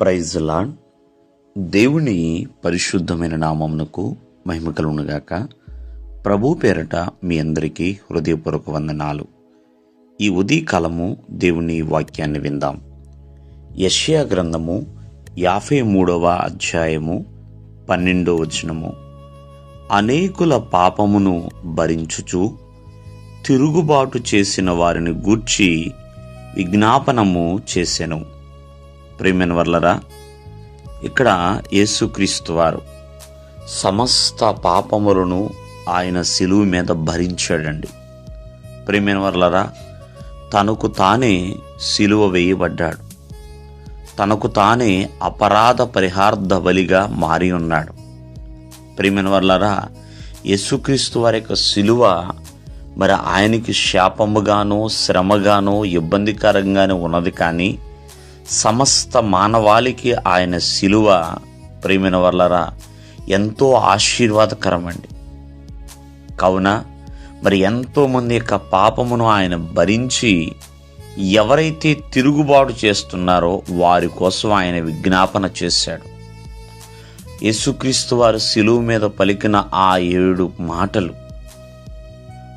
Praise lord దేవుని పరిశుద్ధమైన నామమునకు మహిమ కలుగునుగాక. ప్రభు పేరట మీ అందరికీ హృదయపూర్వక వందనాలు. ఈ ఉదయకాలము దేవుని వాక్యాన్ని విందాం. యష్యా గ్రంథము యాభై మూడవ అధ్యాయము పన్నెండో వచనము. అనేకుల పాపమును భరించుచు తిరుగుబాటు చేసిన వారిని గూర్చి విజ్ఞాపనము చేసెను. ప్రేమైన వర్లరా ఇక్కడ యేసుక్రీస్తు వారు సమస్త పాపములను ఆయన శిలువు మీద భరించాడండి. ప్రేమైన వర్లరా తనకు తానే శిలువ వేయబడ్డాడు. తనకు తానే అపరాధ పరిహార్థ బలిగా మారి ఉన్నాడు. ప్రేమైన వర్లరా యేసుక్రీస్తు వారి యొక్క శిలువ మరి ఆయనకి శాపముగానో శ్రమగానో ఇబ్బందికరంగానో ఉన్నది కానీ సమస్త మానవాళికి ఆయన శిలువ ప్రేమిన వల్లరా ఎంతో ఆశీర్వాదకరమండి. కావున మరి ఎంతోమంది యొక్క పాపమును ఆయన భరించి ఎవరైతే తిరుగుబాటు చేస్తున్నారో వారి కోసం ఆయన విజ్ఞాపన చేశాడు. యేసుక్రీస్తు వారు శిలువు మీద పలికిన ఆ ఏడు మాటలు.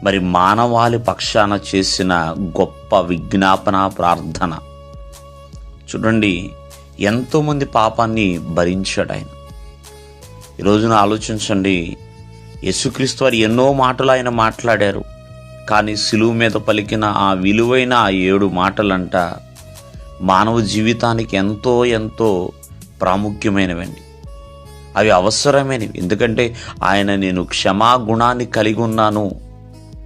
మరి మానవాళి పక్షాన చేసిన గొప్ప విజ్ఞాపన ప్రార్థన. చూడండి ఎంతోమంది పాపాన్ని భరించాడు ఆయన. ఈ రోజున ఆలోచించండి యేసుక్రీస్తు వారు ఎన్నో మాటలు ఆయన మాట్లాడారు కానీ సిలువు మీద పలికిన ఆ విలువైన ఆ ఏడు మాటలంట మానవ జీవితానికి ఎంతో ఎంతో ప్రాముఖ్యమైనవండి. అవి అవసరమైనవి. ఎందుకంటే ఆయన నేను క్షమాగుణాన్ని కలిగి ఉన్నాను.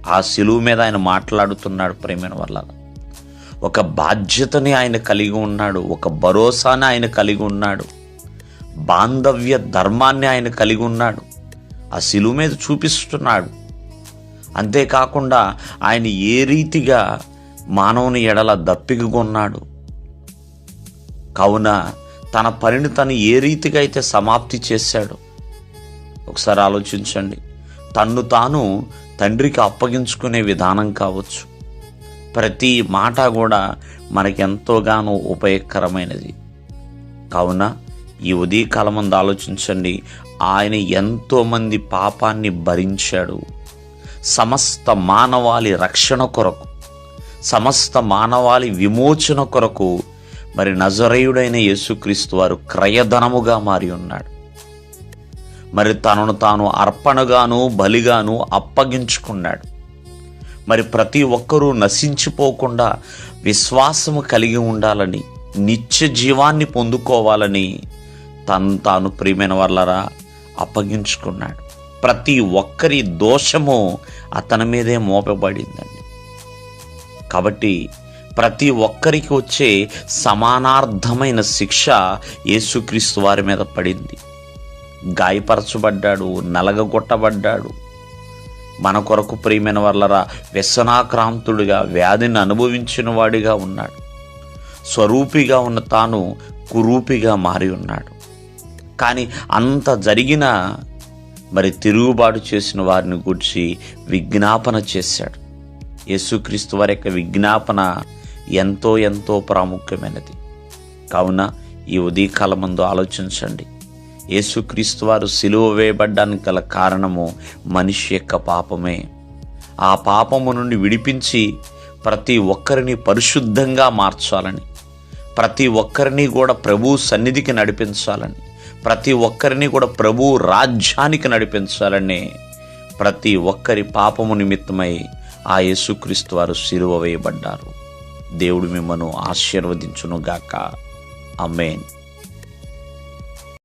ఆ సిలువు మీద ఆయన మాట్లాడుతున్నాడు ప్రేమైన వల్ల ఒక బాధ్యతని ఆయన కలిగి ఉన్నాడు ఒక భరోసాని ఆయన కలిగి ఉన్నాడు బాంధవ్య ధర్మాన్ని ఆయన కలిగి ఉన్నాడు ఆ శిలువు మీద చూపిస్తున్నాడు. అంతేకాకుండా ఆయన ఏ రీతిగా మానవుని ఎడల దప్పికొన్నాడు కావున తన పనిని తను ఏ రీతిగా అయితే సమాప్తి చేశాడు ఒకసారి ఆలోచించండి. తన్ను తాను తండ్రికి అప్పగించుకునే విధానం కావచ్చు. ప్రతి మాట కూడా మనకెంతోగానో ఉపయోగకరమైనది. కావున ఈ ఉదయకాలం మంది ఆలోచించండి ఆయన ఎంతోమంది పాపాన్ని భరించాడు. సమస్త మానవాళి రక్షణ కొరకు సమస్త మానవాళి విమోచన కొరకు మరి నజరేయుడైన యేసుక్రీస్తు వారు క్రయధనముగా మారి ఉన్నాడు. మరి తనను తాను అర్పణగాను బలిగాను అప్పగించుకున్నాడు. మరి ప్రతి ఒక్కరూ నశించిపోకుండా విశ్వాసము కలిగి ఉండాలని నిత్య జీవాన్ని పొందుకోవాలని తను తాను ప్రియమైన వాళ్ళరా అప్పగించుకున్నాడు. ప్రతి ఒక్కరి దోషము అతని మీదే మోపబడిందండి. కాబట్టి ప్రతి ఒక్కరికి వచ్చే సమానార్థమైన శిక్ష యేసుక్రీస్తు వారి మీద పడింది. గాయపరచబడ్డాడు నలగగొట్టబడ్డాడు మన కొరకు ప్రియమైన వల్లరా వ్యసనాక్రాంతుడిగా వ్యాధిని అనుభవించిన వాడిగా ఉన్నాడు. స్వరూపిగా ఉన్న తాను కురూపిగా మారి ఉన్నాడు. కానీ అంత జరిగిన మరి తిరుగుబాటు చేసిన వారిని గురించి విజ్ఞాపన చేశాడు. యేసుక్రీస్తు వారి యొక్క విజ్ఞాపన ఎంతో ఎంతో ప్రాముఖ్యమైనది. కావున ఈ ఉదయకాలమందు ఆలోచించండి. యేసుక్రీస్తు వారు సిలువ వేయబడ్డానికి గల కారణము మనిషి యొక్క పాపమే. ఆ పాపము నుండి విడిపించి ప్రతి ఒక్కరిని పరిశుద్ధంగా మార్చాలని ప్రతి ఒక్కరిని కూడా ప్రభు సన్నిధికి నడిపించాలని ప్రతి ఒక్కరిని కూడా ప్రభు రాజ్యానికి నడిపించాలని ప్రతి ఒక్కరి పాపము నిమిత్తమై ఆ యేసుక్రీస్తు వారు సిలువ వేయబడ్డారు. దేవుడు మిమ్మను ఆశీర్వదించునుగాక. అమేన్